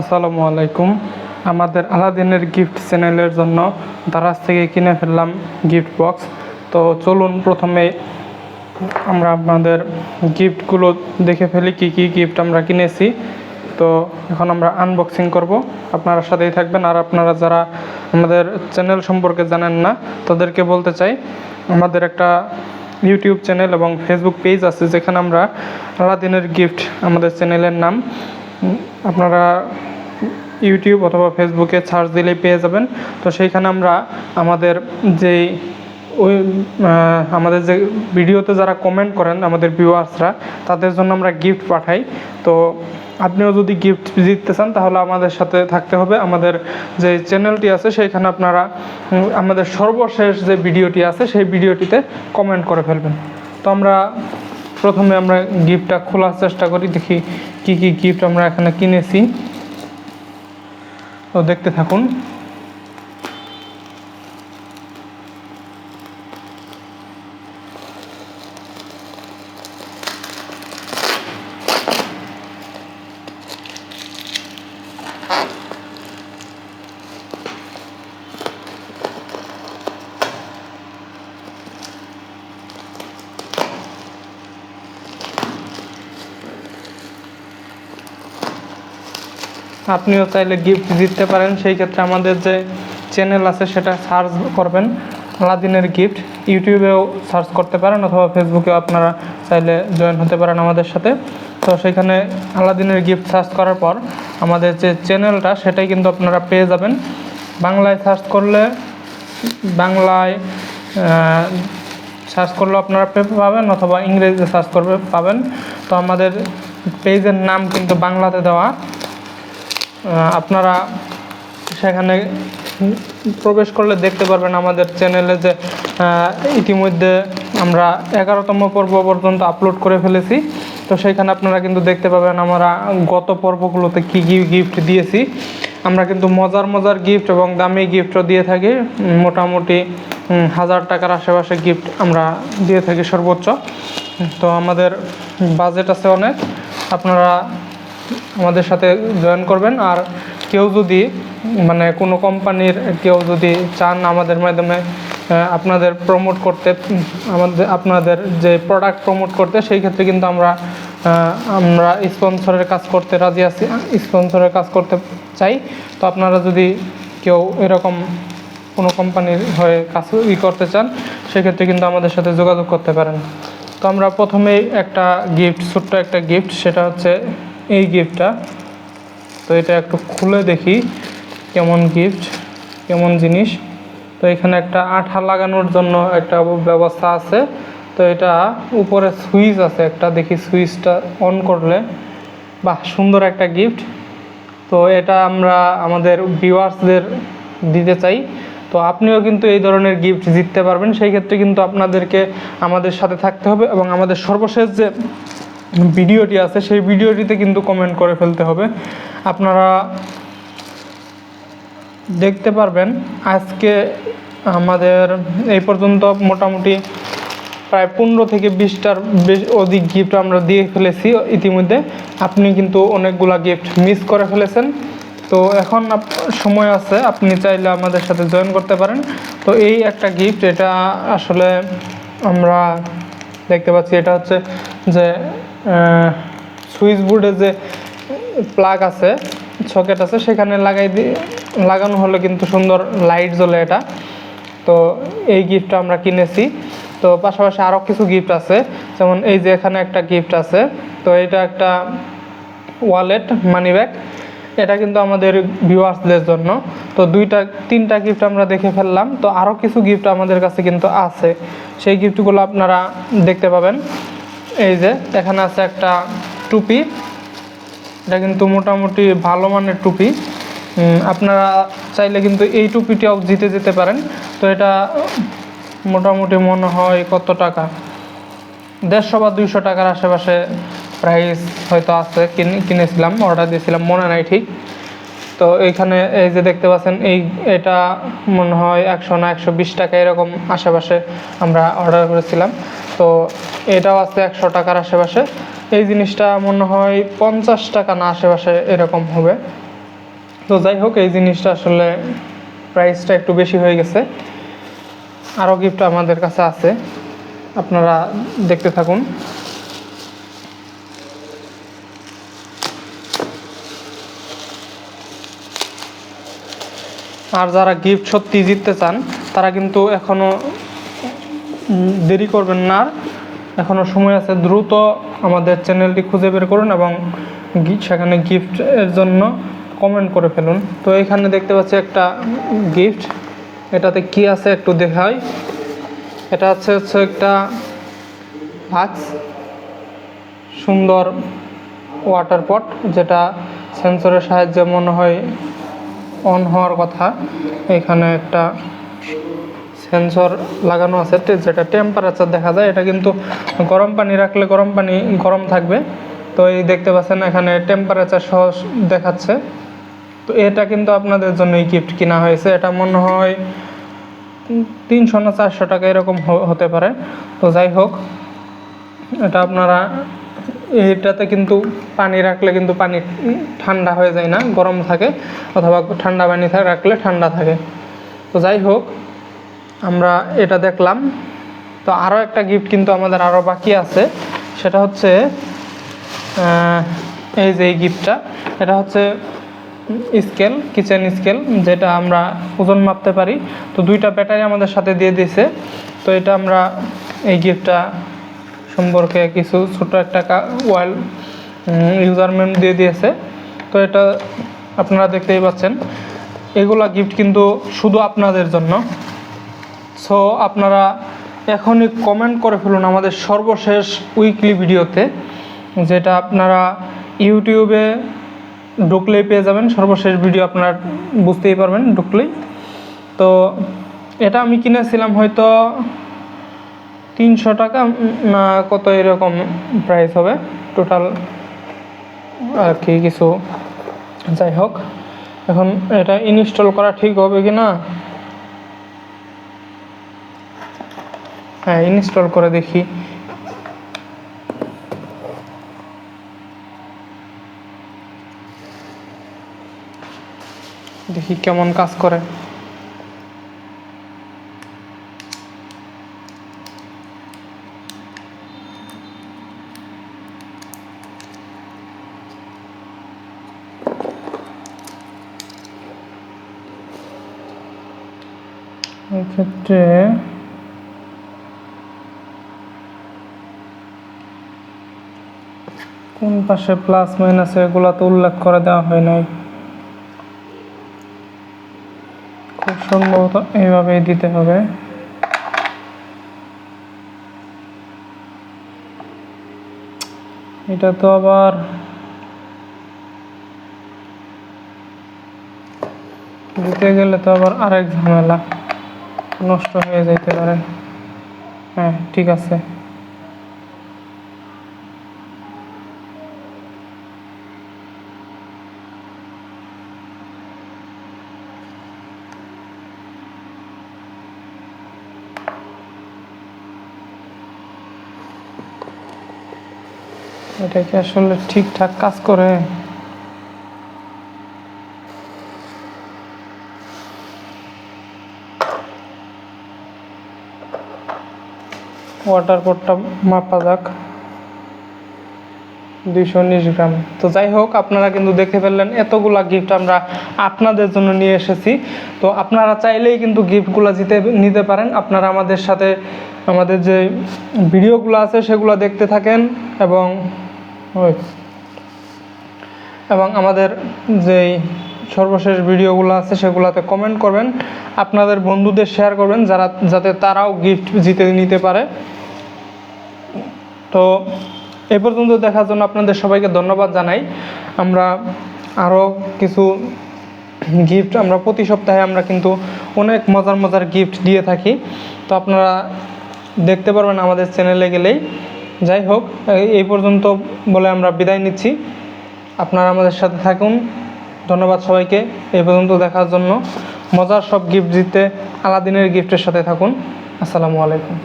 আসসালামু আলাইকুম। আমাদের আলাদিনের গিফট চ্যানেলের জন্য দারাজ থেকে কিনে ফেললাম গিফট বক্স তো চলুন প্রথমে আমরা আপনাদের গিফটগুলো দেখে ফেলি, কী কী গিফট আমরা কিনেছি। তো এখন আমরা আনবক্সিং করব। আপনারা সাথেই থাকবেন। আর আপনারা যারা আমাদের চ্যানেল সম্পর্কে জানেন না, তাদেরকে বলতে চাই, আমাদের একটা ইউটিউব চ্যানেল এবং ফেসবুক পেজ আছে, যেখানে আমরা আলাদিনের গিফট আমাদের চ্যানেলের নাম। আপনারা ইউটিউব অথবা ফেসবুকে সার্চ দিলেই পেয়ে যাবেন। তো সেইখানে আমরা আমাদের যেই ওই আমাদের যে ভিডিওতে যারা কমেন্ট করেন আমাদের ভিউয়ার্সরা তাদের জন্য আমরা গিফট পাঠাই। তো আপনিও যদি গিফট জিততে চান, তাহলে আমাদের সাথে থাকতে হবে। আমাদের যে চ্যানেলটি আছে, সেইখানে আপনারা আমাদের সর্বশেষ যে ভিডিওটি আছে, সেই ভিডিওটিতে কমেন্ট করে ফেলবেন। তো আমরা প্রথমে আমরা গিফটটা খোলার চেষ্টা করি, দেখি কি কি গিফট আমরা এখানে কিনেছি। তো দেখতে থাকুন। আপনিও চাইলে গিফট জিততে পারেন। সেই ক্ষেত্রে আমাদের যে চ্যানেল আছে, সেটা সার্চ করবেন। আলাদিনের গিফট ইউটিউবেও সার্চ করতে পারেন অথবা ফেসবুকেও আপনারা চাইলে জয়েন হতে পারেন আমাদের সাথে। তো সেখানে আলাদিনের গিফট সার্চ করার পর আমাদের যে চ্যানেলটা সেটাই কিন্তু আপনারা পেয়ে যাবেন। বাংলায় সার্চ করলে, বাংলায় সার্চ করলে আপনারা পাবেন অথবা ইংরেজিতে সার্চ করবে, পাবেন। তো আমাদের পেজের নাম কিন্তু বাংলাতে দেওয়া। আপনারা সেখানে প্রবেশ করলে দেখতে পারবেন আমাদের চ্যানেলে যে ইতিমধ্যে আমরা এগারোতম পর্ব পর্যন্ত আপলোড করে ফেলেছি। তো সেখানে আপনারা কিন্তু দেখতে পাবেন আমরা গত পর্বগুলোতে কী কী গিফট দিয়েছি। আমরা কিন্তু মজার মজার গিফট এবং দামি গিফটও দিয়ে থাকি। মোটামুটি হাজার টাকার আশেপাশে গিফট আমরা দিয়ে থাকি সর্বোচ্চ। তো আমাদের বাজেট আছে অনেক। আপনারা আমাদের সাথে জয়েন করবেন। আর কেউ যদি মানে কোনো কোম্পানির কেউ যদি চান আমাদের মাধ্যমে আপনাদের প্রমোট করতে, আমাদের, আপনাদের যে প্রোডাক্ট প্রমোট করতে, সেই ক্ষেত্রে কিন্তু আমরা আমরা স্পন্সরের কাজ করতে রাজি আছি স্পন্সরের কাজ করতে চাই। তো আপনারা যদি কেউ এরকম কোনো কোম্পানির হয়ে কাজ ই করতে চান সেক্ষেত্রে কিন্তু আমাদের সাথে যোগাযোগ করতে পারেন। তো আমরা প্রথমেই একটা গিফট ছোট্ট একটা গিফট সেটা হচ্ছে এই গিফটটা তো এটা একটু খুলে দেখি কেমন গিফট কেমন জিনিস। তো এখানে একটা আঠা লাগানোর জন্য একটা ব্যবস্থা আছে। তো এটা উপরে সুইচ আছে একটা, দেখি সুইচটা অন করলে। বাহ, সুন্দর একটা গিফট তো এটা আমরা আমাদের ভিউয়ার্সদের দিতে চাই। তো আপনিও কিন্তু এই ধরনের গিফট জিততে পারবেন। সেই ক্ষেত্রে কিন্তু আপনাদেরকে আমাদের সাথে থাকতে হবে এবং আমাদের সর্বশেষ যে ভিডিওটি আছে, সেই ভিডিওটিতে কিন্তু কমেন্ট করে ফেলতে হবে। আপনারা দেখতে পারবেন, আজকে আমাদের এই পর্যন্ত মোটামুটি প্রায় পনেরো থেকে বিশটার বেশ অধিক গিফট আমরা দিয়ে ফেলেছি ইতিমধ্যে। আপনি কিন্তু অনেকগুলা গিফট মিস করে ফেলেছেন। তো এখন সময় আছে, আপনি চাইলে আমাদের সাথে জয়েন করতে পারেন। তো এই একটা গিফট এটা আসলে আমরা দেখতে পাচ্ছি, এটা হচ্ছে যে সুইচ বোর্ডে যে প্লাগ আছে, সকেট আছে, সেখানে লাগাই দিয়ে লাগানো হলে কিন্তু সুন্দর লাইট জ্বলে এটা। তো এই গিফটটা আমরা কিনেছি। তো পাশাপাশি আরও কিছু গিফট আছে। যেমন এই যে এখানে একটা গিফট আছে। তো এটা একটা ওয়ালেট মানি ব্যাগ এটা কিন্তু আমাদের ভিউয়ার্সদের জন্য। তো দুইটা, তিনটা গিফট আমরা দেখে ফেললাম। তো আরও কিছু গিফট আমাদের কাছে কিন্তু আছে। সেই গিফটগুলো আপনারা দেখতে পাবেন। এই যে, এখানে আছে একটা টুপি। এটা কিন্তু মোটামুটি ভালো মানের টুপি। আপনারা চাইলে কিন্তু এই টুপিটাও জিতে যেতে পারেন। তো এটা মোটামুটি মনে হয় কত টাকা? দেড়শো বা দুইশো টাকার আশেপাশে প্রাইস হয়তো আছে, কিনে- কিনেছিলাম অর্ডার দিয়েছিলাম, মনে নাই ঠিক। তো এইখানে এই যে দেখতে পাচ্ছেন, এই, এটা মনে হয় একশো না একশো বিশ টাকা এরকম আশেপাশে আমরা অর্ডার করেছিলাম। তো এটাও আছে একশো টাকার আশেপাশে। এই জিনিসটা মনে হয় পঞ্চাশ টাকা না আশেপাশে এরকম হবে। তো যাই হোক, এই জিনিসটা আসলে প্রাইসটা একটু বেশি হয়ে গেছে। আরও গিফট আমাদের কাছে আছে। আপনারা দেখতে থাকুন। আর যারা গিফট সত্যি জিততে চান, তারা কিন্তু এখনও দেরি করবেন না। এখনও সময় আছে, দ্রুত আমাদের চ্যানেলটি খুঁজে বের করুন এবং সেখানে গিফট এর জন্য কমেন্ট করে ফেলুন। তো এখানে দেখতে পাচ্ছি একটা গিফট এটাতে কি আছে একটু দেখাই। এটা হচ্ছে হচ্ছে একটা ভাক্স সুন্দর ওয়াটার পট যেটা সেন্সরের সাহায্যে মনে হয় অন হওয়ার কথা। এখানে একটা সেন্সর লাগানো আছে যেটা টেম্পারেচার দেখা যায়, এটা কিন্তু গরম পানি রাখলে গরম পানি গরম থাকবে। তো এই দেখতে পাচ্ছেন এখানে টেম্পারেচার সহ দেখাচ্ছে। তো এটা কিন্তু আপনাদের জন্য গিফট কিনা হয়েছে। এটা মনে হয় তিনশো না চারশো টাকা এরকম হতে পারে। তো যাই হোক, এটা আপনারা এটাতে কিন্তু পানি রাখলে কিন্তু পানি ঠান্ডা হয়ে যায় না, গরম থাকে, অথবা ঠান্ডা পানি রাখলে ঠান্ডা থাকে। তো যাই হোক আমরা এটা দেখলাম। তো আরও একটা গিফট কিন্তু আমাদের আরও বাকি আছে। সেটা হচ্ছে এই যে এই গিফটটা এটা হচ্ছে স্কেল কিচেন স্কেল যেটা আমরা ওজন মাপতে পারি। তো দুইটা ব্যাটারি আমাদের সাথে দিয়ে দিয়েছে। তো এটা আমরা এই গিফটটা সম্পর্কে কিছু ছোট একটা ওয়াইল ইউজারমেন্ট দিয়ে দিয়েছে। তো এটা আপনারা দেখতেই পাচ্ছেন। এগুলা গিফট কিন্তু শুধু আপনাদের জন্য। সো আপনারা এখনই কমেন্ট করে ফেলুন আমাদের সর্বশেষ উইকলি ভিডিওতে যেটা আপনারা ইউটিউবে ঢুকলেই পেয়ে যাবেন। সর্বশেষ ভিডিও আপনারা বুঝতেই পারবেন ঢুকলেই। তো এটা আমি কিনেছিলাম হয়তো তিনশো টাকা না কত এরকম প্রাইস হবে টোটাল আর কি কিছু। যাই হোক, এখন এটা ইনস্টল করা ঠিক হবে কি না হ্যাঁ ইনস্টল করে দেখি। দেখি কেমন কাজ করে। এক্ষেত্রে কোন পাশে প্লাস মাইনাস এগুলো তো উল্লেখ করে দেওয়া হয় নাই। খুব সম্ভবত এইভাবেই দিতে হবে। এটা তো আবার দিতে গেলে তো আবার আরেক ঝামেলা। নষ্ট হয়ে যেতে পারে। হ্যাঁ ঠিক আছে। এটা কি আসলে ঠিকঠাক কাজ করে? ওয়াটার কোটটা মাপা যাক। দুইশো উনিশ গ্রাম। তো যাই হোক, আপনারা কিন্তু দেখে ফেললেন, এতগুলা গিফট আমরা আপনাদের জন্য নিয়ে এসেছি। তো আপনারা চাইলেই কিন্তু গিফটগুলো জিতে, নিতে পারেন। আপনারা আমাদের সাথে, আমাদের যে ভিডিওগুলো আছে, সেগুলো দেখতে থাকেন এবং এবং আমাদের যেই সর্বশেষ ভিডিওগুলো আছে সেগুলোতে কমেন্ট করবেন। আপনাদের বন্ধুদের শেয়ার করবেন যারা, যাতে তারাও গিফট জিতে নিতে পারে। তো এ পর্যন্ত দেখার জন্য আপনাদের সবাইকে ধন্যবাদ জানাই। আমরা আরও কিছু গিফট আমরা প্রতি সপ্তাহে আমরা কিন্তু অনেক মজার মজার গিফট দিয়ে থাকি। তো আপনারা দেখতে পারবেন আমাদের চ্যানেলে গেলেই। যাই হোক, এই- পর্যন্ত বলে আমরা বিদায় নিচ্ছি। আপনারা আমাদের সাথে থাকুন। ধন্যবাদ সবাইকে। এই পর্যন্ত দেখার জন্য মজার সব গিফট দিতে আলাদিনের গিফটের সাথে থাকুন। আসসালামু আলাইকুম।